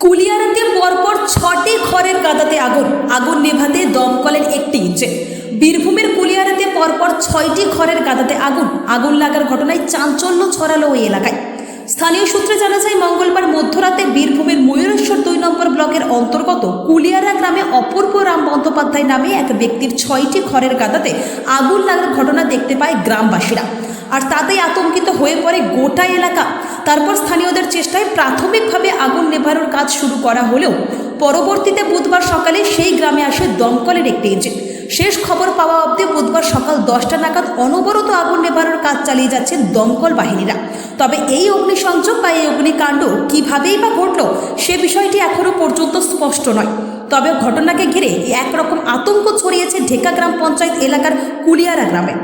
কুলিয়ারাতে পরপর ছটি ঘরের কাদাতে আগুন। আগুন নেভাতে দমকলের একটি ইঞ্চে। বীরভূমের কুলিয়ারাতে পরপর ছয়টি খড়ের গাদাতে আগুন। আগুন লাগার ঘটনায় চাঞ্চল্য ছড়ালো ওই এলাকায়। স্থানীয় সূত্রে জানা যায়, মঙ্গলবার মধ্যরাতে বীরভূমের ময়ূরেশ্বর দুই নম্বর ব্লকের অন্তর্গত কুলিয়ারা গ্রামে অপূর্ব রাম বন্দ্যোপাধ্যায় নামে এক ব্যক্তির ছয়টি ঘরের কাদাতে আগুন লাগার ঘটনা দেখতে পায় গ্রামবাসীরা। আর তাতেই আতঙ্কিত হয়ে পড়ে গোটা এলাকা। তারপর স্থানীয়দের চেষ্টায় প্রাথমিকভাবে আগুন নেভানোর কাজ শুরু করা হলেও পরবর্তীতে বুধবার সকালে সেই গ্রামে আসে দমকলের একটি ইঞ্জিন। শেষ খবর পাওয়া অবধি বুধবার সকাল দশটা নাগাদ অনবরত আগুন নেভানোর কাজ চালিয়ে যাচ্ছেন দমকল বাহিনীরা। তবে এই অগ্নিসংযোগ বা এই অগ্নিকাণ্ড কীভাবেই বা ঘটল, সে বিষয়টি এখনও পর্যন্ত স্পষ্ট নয়। তবে ঘটনাকে ঘিরে একরকম আতঙ্ক ছড়িয়েছে ঢেকা গ্রাম পঞ্চায়েত এলাকার কুলিয়ারা গ্রামে।